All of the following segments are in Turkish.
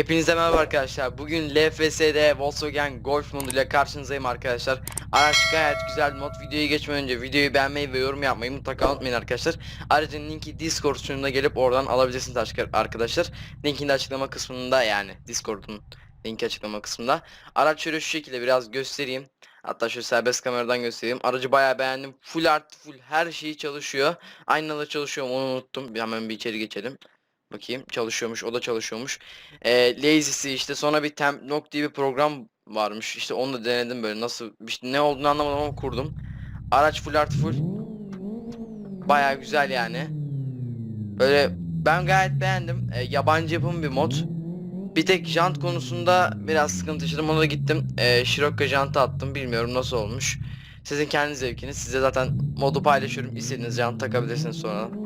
Hepinize merhaba arkadaşlar. Bugün LFS'de Volkswagen Golf moduyla karşınızdayım arkadaşlar. Araç gayet güzel mod. Videoyu geçmeden önce videoyu beğenmeyi ve yorum yapmayı mutlaka unutmayın arkadaşlar. Ayrıca linki Discord sunucuna gelip oradan alabilirsiniz arkadaşlar. Linkin de açıklama kısmında yani Discord'un linki açıklama kısmında. Araç şöyle şu şekilde biraz göstereyim. Hatta şöyle serbest kameradan göstereyim. Aracı bayağı beğendim. Full art full her şeyi çalışıyor. Aynalı çalışıyor onu unuttum. Bir hemen bir içeri geçelim. Bakayım çalışıyormuş o da çalışıyormuş. Ee, Lazy'si işte sonra bir Tempnock diye bir program varmış. İşte onu da denedim böyle nasıl işte ne olduğunu anlamadım ama kurdum. Araç full artı full. Baya güzel yani. Böyle ben gayet beğendim. Ee, yabancı yapım bir mod. Bir tek jant konusunda biraz sıkıntı yaşadım. Ona da gittim. Ee, Scirocco jantı attım. Bilmiyorum nasıl olmuş. Sizin kendi zevkiniz. Size zaten modu paylaşıyorum. İstediğiniz jant takabilirsiniz sonra.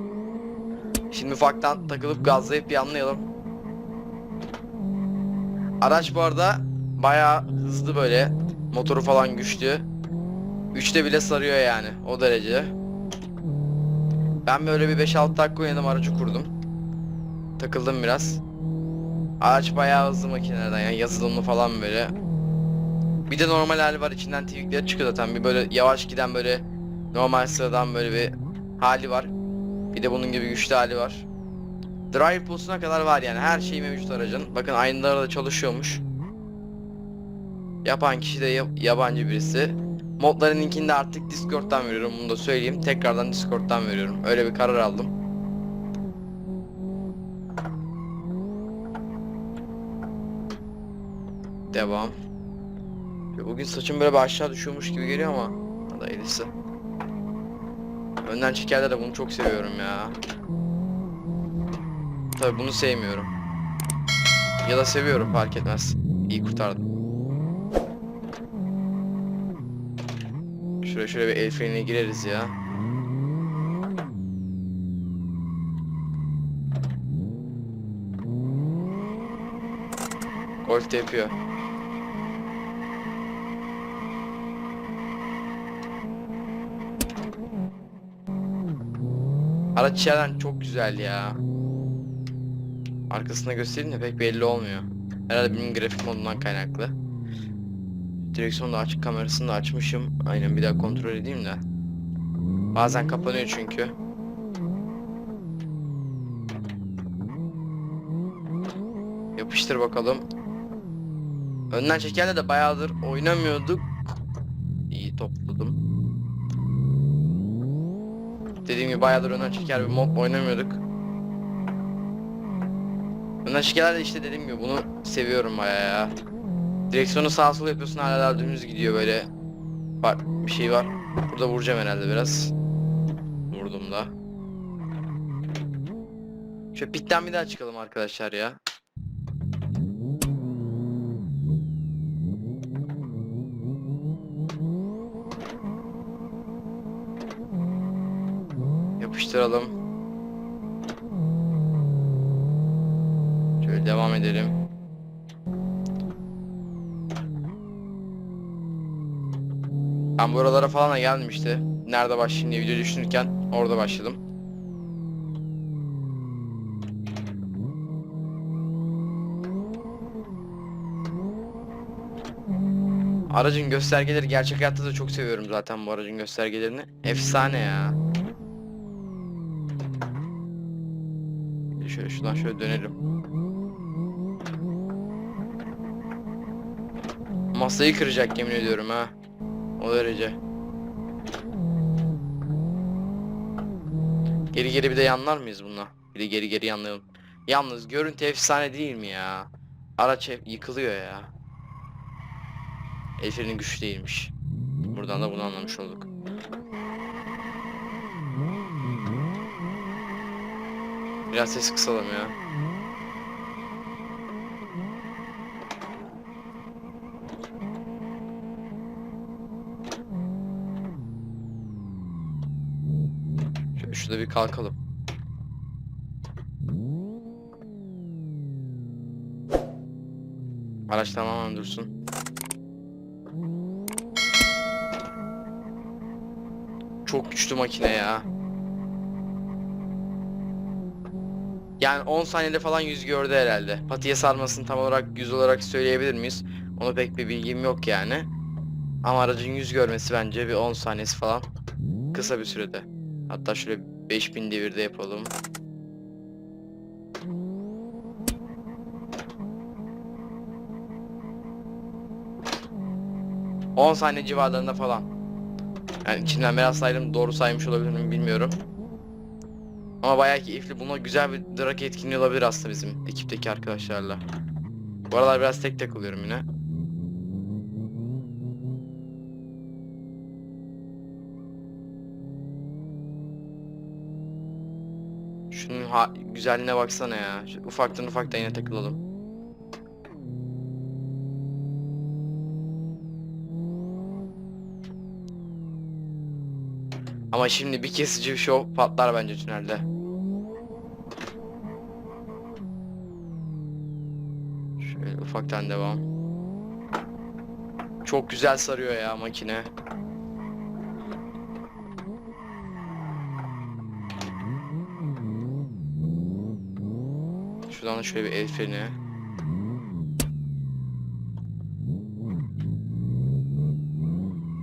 Şimdi ufaktan takılıp gazlayıp bir anlayalım. Araç bu arada bayağı hızlı böyle. Motoru falan güçlü. Üçte bile sarıyor yani o derece. Ben böyle bir 5-6 dakika oynadım aracı kurdum. Takıldım biraz. Araç bayağı hızlı makinelerden yani yazılımlı falan böyle. Bir de normal hali var içinden tweakler çıkıyor zaten bir böyle yavaş giden böyle normal sıradan böyle bir hali var. Bir de bunun gibi güçlü hali var. Drive pulsuna kadar var yani her şey mevcut aracın. Bakın aynaları da çalışıyormuş. Yapan kişi de ya- yabancı birisi. Modların linkini de artık Discord'dan veriyorum bunu da söyleyeyim. Tekrardan Discord'dan veriyorum. Öyle bir karar aldım. Devam. Bugün saçım böyle bir aşağı düşüyormuş gibi geliyor ama hadi hayırlısı. Önden çekerler de bunu çok seviyorum ya. Tabi bunu sevmiyorum. Ya da seviyorum fark etmez. İyi kurtardım. Şuraya şöyle bir el frenine gireriz ya. Golf de yapıyor. Araç içeriden çok güzel ya. Arkasında göstereyim de pek belli olmuyor. Herhalde benim grafik modundan kaynaklı. Direksiyonu da açık, kamerasını da açmışım. Aynen bir daha kontrol edeyim de. Bazen kapanıyor çünkü. Yapıştır bakalım. Önden çekerle de bayağıdır oynamıyorduk. İyi topladım. Dediğim gibi bayağıdır önden çeker bir mod oynamıyorduk. Önden çekerler de işte dediğim gibi bunu seviyorum bayağı ya. Direksiyonu sağa sola yapıyorsun hala dümdüz gidiyor böyle. Var bir şey var. Burada vuracağım herhalde biraz. Vurdum da. Şöyle pitten bir daha çıkalım arkadaşlar ya. Yapıştıralım. Şöyle devam edelim. Ben buralara falan da geldim işte. Nerede başlayayım diye video düşünürken orada başladım. Aracın göstergeleri gerçek hayatta da çok seviyorum zaten bu aracın göstergelerini. Efsane ya. Şöyle şuradan şöyle dönelim. Masayı kıracak yemin ediyorum ha. O derece. Geri geri bir de yanlar mıyız bununla? Bir de geri geri yanlayalım. Yalnız görüntü efsane değil mi ya? Araç yıkılıyor ya. El freni güçlü değilmiş. Buradan da bunu anlamış olduk. Biraz ses kısalım ya. Şöyle şurada bir kalkalım. Araç tamamen dursun. Çok güçlü makine ya. Yani 10 saniyede falan yüz gördü herhalde. Patiye sarmasını tam olarak yüz olarak söyleyebilir miyiz? Onu pek bir bilgim yok yani. Ama aracın yüz görmesi bence bir 10 saniyesi falan. Kısa bir sürede. Hatta şöyle 5000 devirde yapalım. ...10 saniye civarlarında falan. Yani içinden biraz saydım doğru saymış olabilir miyim bilmiyorum. Ama bayağı keyifli. Buna güzel bir drag etkinliği olabilir aslında bizim ekipteki arkadaşlarla. Bu aralar biraz tek takılıyorum yine. Şunun ha güzelliğine baksana ya. Ufaktan ufaktan yine takılalım. Ama şimdi bir kesici bir şov patlar bence tünelde. Şöyle ufaktan devam. Çok güzel sarıyor ya makine. Şuradan da şöyle bir el freni.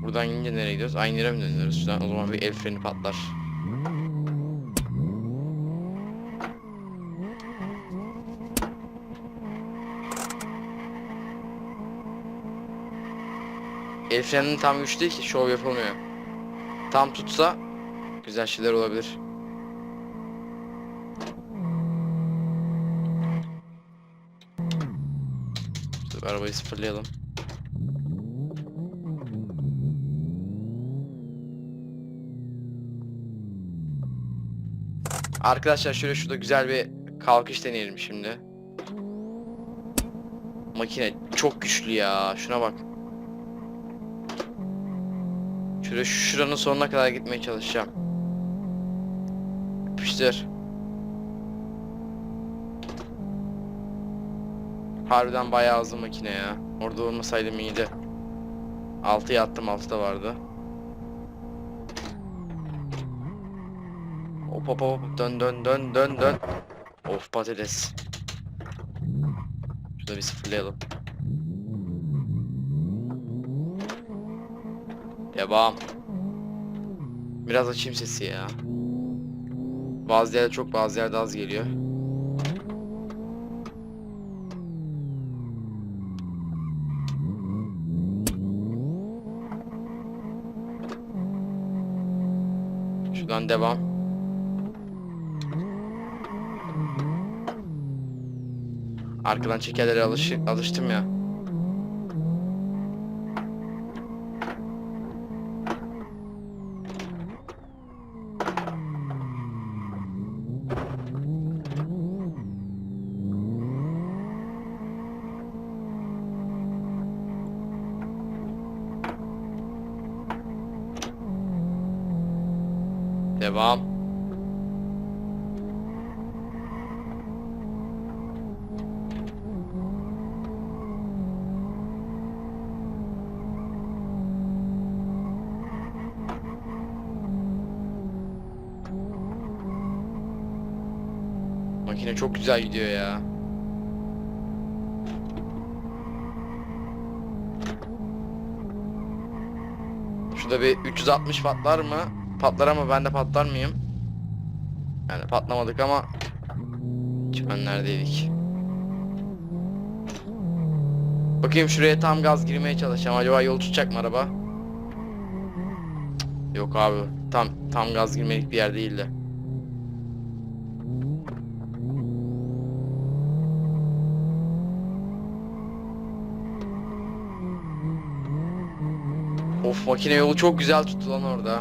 Buradan gidince nereye gidiyoruz? Aynı yere mi dönüyoruz? Şuradan o zaman bir el freni patlar. El freninin tam güç değil ki şov yapılmıyor. Tam tutsa güzel şeyler olabilir. Arabayı sıfırlayalım. Arkadaşlar şöyle şurada güzel bir kalkış deneyelim şimdi. Makine çok güçlü ya. Şuna bak. Şöyle şuranın sonuna kadar gitmeye çalışacağım. Yapıştır. Harbiden bayağı hızlı makine ya. Orada olmasaydım iyiydi. 6'ya attım 6 da vardı. Hop hop hop dön dön dön dön dön. Of patates. Şurada bir sıfırlayalım. Devam. Biraz açayım sesi ya. Bazı yerde çok bazı yerde az geliyor. Şuradan devam. Arkadan çekerlere alışı, alıştım ya. Devam. Makine çok güzel gidiyor ya. Şurada bir 360 patlar mı? Patlar ama ben de patlar mıyım? Yani patlamadık ama çimenlerdeydik. Bakayım şuraya tam gaz girmeye çalışacağım. Acaba yol tutacak mı araba? Yok abi. Tam tam gaz girmelik bir yer değildi. Of makine yolu çok güzel tuttu lan orada.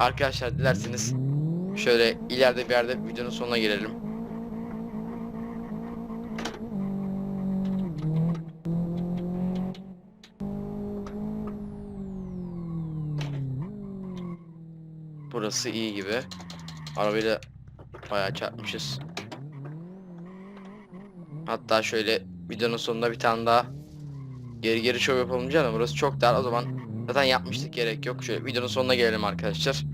Arkadaşlar dilerseniz şöyle ileride bir yerde videonun sonuna gelelim. Burası iyi gibi. Arabayla bayağı çarpmışız. Hatta şöyle videonun sonunda bir tane daha geri geri şov yapalım canım. Burası çok dar o zaman zaten yapmıştık gerek yok. Şöyle videonun sonuna gelelim arkadaşlar.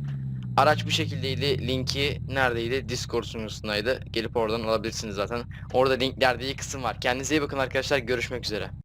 Araç bu şekildeydi. Linki neredeydi? Discord sunucusundaydı. Gelip oradan alabilirsiniz zaten. Orada linklerde iyi kısım var. Kendinize iyi bakın arkadaşlar. Görüşmek üzere.